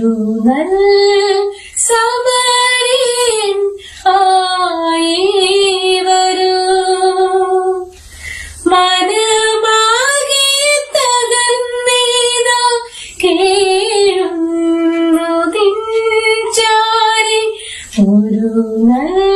തരുമൽ സമരൻ ആയേവരൂ. മനമാകെ തകർന്നേതാ കേഴുന്നു തിഞ്ചാരി ഒരു നല്ല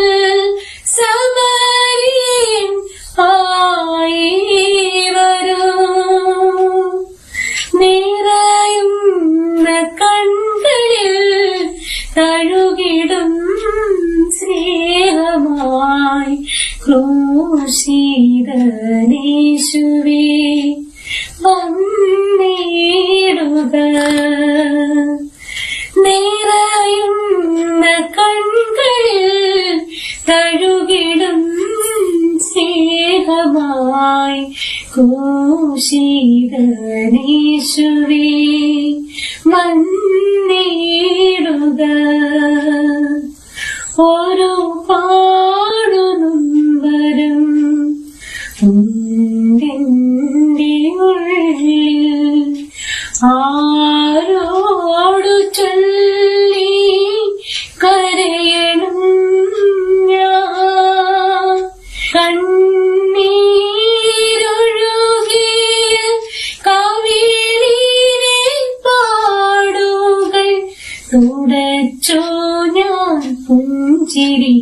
ക്രൂശിതനേശുവേ വന്നിടുക. തഴുകിടും സ്നേഹമായി. കൂശിതനേശുവേ ഉണ്ടെന്റെ ഉള്ളിൽ ചൊല്ലി ഞാൻ. കണ്ണീരൊഴുകിയ പാടുകൾ തുടച്ചോ ഞാൻ പുഞ്ചിരി